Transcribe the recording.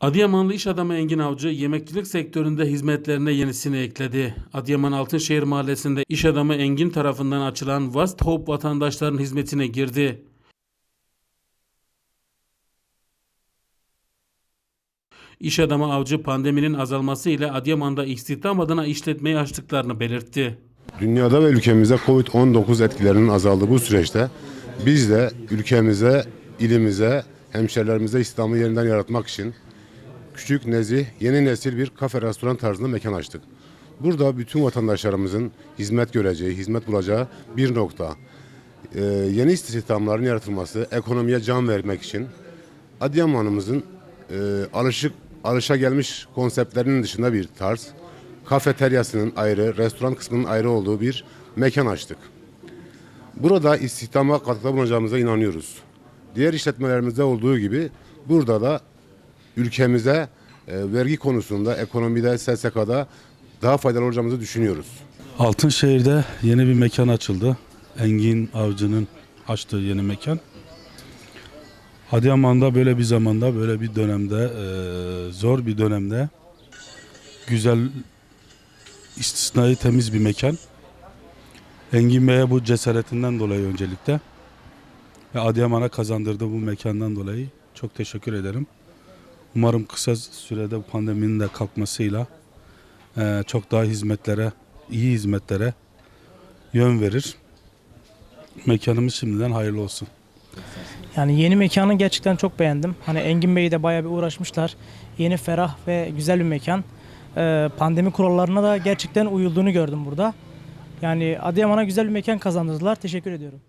Adıyamanlı iş adamı Engin Avcı yemekçilik sektöründe hizmetlerine yenisini ekledi. Adıyaman Altınşehir Mahallesi'nde iş adamı Engin tarafından açılan West Hope vatandaşların hizmetine girdi. İş adamı Avcı pandeminin azalması ile Adıyaman'da istihdam adına işletmeyi açtıklarını belirtti. Dünyada ve ülkemizde Covid-19 etkilerinin azaldığı bu süreçte biz de ülkemize, ilimize, hemşerilerimize İslam'ı yeniden yaratmak için küçük, nezih, yeni nesil bir kafe restoran tarzında mekan açtık. Burada bütün vatandaşlarımızın hizmet göreceği, hizmet bulacağı bir nokta. Ee, yeni istihdamların yaratılması, ekonomiye can vermek için Adıyaman'ımızın e, alışık alışa gelmiş konseptlerinin dışında bir tarz, kafeteryasının ayrı, restoran kısmının ayrı olduğu bir mekan açtık. Burada istihdama katkıda bulunacağımıza inanıyoruz. Diğer işletmelerimizde olduğu gibi burada da ülkemize e, vergi konusunda, ekonomide, SSK'da daha faydalı olacağımızı düşünüyoruz. Altınşehir'de yeni bir mekan açıldı. Engin Avcı'nın açtığı yeni mekan. Adıyaman'da böyle bir zamanda, böyle bir dönemde, eee, zor bir dönemde güzel, istisnai temiz bir mekan. Engin Bey'e bu cesaretinden dolayı öncelikle ve Adıyaman'a kazandırdığı bu mekandan dolayı çok teşekkür ederim. Umarım kısa sürede bu pandeminin de kalkmasıyla eee, çok daha hizmetlere, iyi hizmetlere yön verir. Mekanımız şimdiden hayırlı olsun. Yani yeni mekanı gerçekten çok beğendim. Hani Engin Bey de bayağı bir uğraşmışlar. Yeni, ferah ve güzel bir mekan. Ee, pandemi kurallarına da gerçekten uyulduğunu gördüm burada. Yani Adıyaman'a güzel bir mekan kazandırdılar. Teşekkür ediyorum.